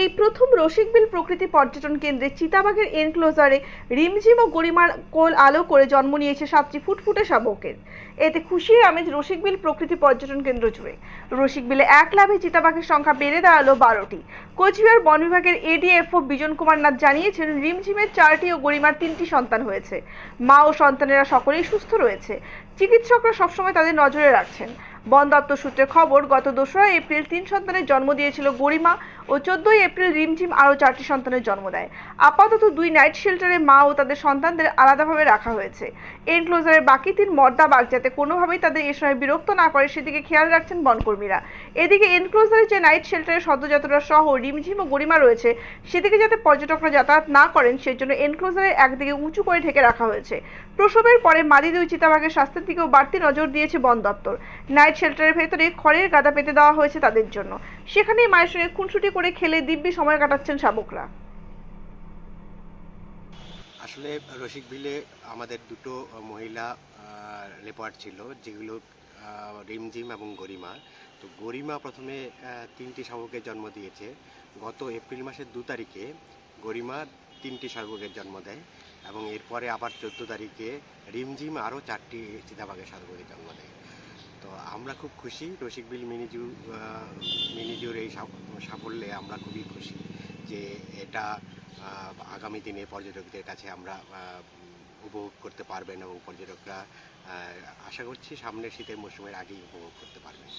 এই প্রথম রসিকবিল প্রকৃতি পর্যটন কেন্দ্রে চিতাবাঘের এনক্লোজারে রিমঝিম ও গরিমার কোল আলো করে জন্ম নিয়েছে সাতটি ফুটফুটে শাবকের। এতে খুশির আমেজ রসিকবিল প্রকৃতি পর্যটন কেন্দ্র জুড়ে। রসিকবিলে এক লাভে চিতাবাঘের সংখ্যা বেড়ে দাঁড়াল বারোটি। কোচবিহার বন বিভাগের এডিএফও বিজন কুমার নাথ জানিয়েছেন, রিমঝিমের চারটি ও গরিমার তিনটি সন্তান হয়েছে। মা ও সন্তানেরা সকলেই সুস্থ রয়েছে। চিকিৎসকরা সবসময় তাদের নজরে রাখছেন। বন দপ্তর সূত্রে খবর, গত দোসরা এপ্রিল তিন সন্তানের জন্ম দিয়েছিল গরিমা ও চোদ্দই এপ্রিল রিমঝিম আরও চারটি সন্তানের জন্ম দেয়। আপাতত দুই নাইট শেল্টারে মা ও তাদের সন্তানদের আলাদাভাবে রাখা হয়েছে। এনক্লোজারের বাকি তিন মর্দা বাঘ যাতে কোনোভাবেই তাদের এ সময় বিরক্ত না করে, সেদিকে খেয়াল রাখছেন বনকর্মীরা। এদিকে এনক্লোজারের যে নাইট শেল্টারের সদ্যজাতরা সহ রিমঝিম ও গরিমা রয়েছে, সেদিকে যাতে পর্যটকরা যাতায়াত না করেন, সেজন্য এনক্লোজারের একদিকে উঁচু করে ঢেকে রাখা হয়েছে। প্রসবের পরে মাদি দুই চিতাবাঘের স্বাস্থ্যের দিকেও বাড়তি নজর দিয়েছে বন দপ্তর। নাইট শেল্টারের ভেতরে খড়ের গাদা পেতে দেওয়া হয়েছে তাদের জন্য। সেখানেই মায়ের সঙ্গে খুনসুটি করে খেলে দিব্যি সময় কাটাচ্ছেন শাবকরা। আসলে রসিক বিলে আমাদের দুটো মহিলা লেপার্ড ছিল, যেগুলো রিমঝিম এবং গরিমা। তো গরিমা প্রথমে তিনটি শাবকের জন্ম দিয়েছে। গত এপ্রিল মাসের দু তারিখে গরিমা তিনটি শাবকের জন্ম দেয় এবং এরপরে আবার চোদ্দ তারিখে রিমঝিম আরও চারটি চিতাবাঘের শাবকের জন্ম দেয়। তো আমরা খুব খুশি। রসিক বিল মিনিজু মিনিজুর এই সাফ- সাফল্যে আমরা খুবই খুশি যে এটা আগামী দিনে পর্যটকদের কাছে আমরা উপভোগ করতে পারবেন এবং পর্যটকরা আশা করছি সামনের শীতের মৌসুমের আগেই উপভোগ করতে পারবেন।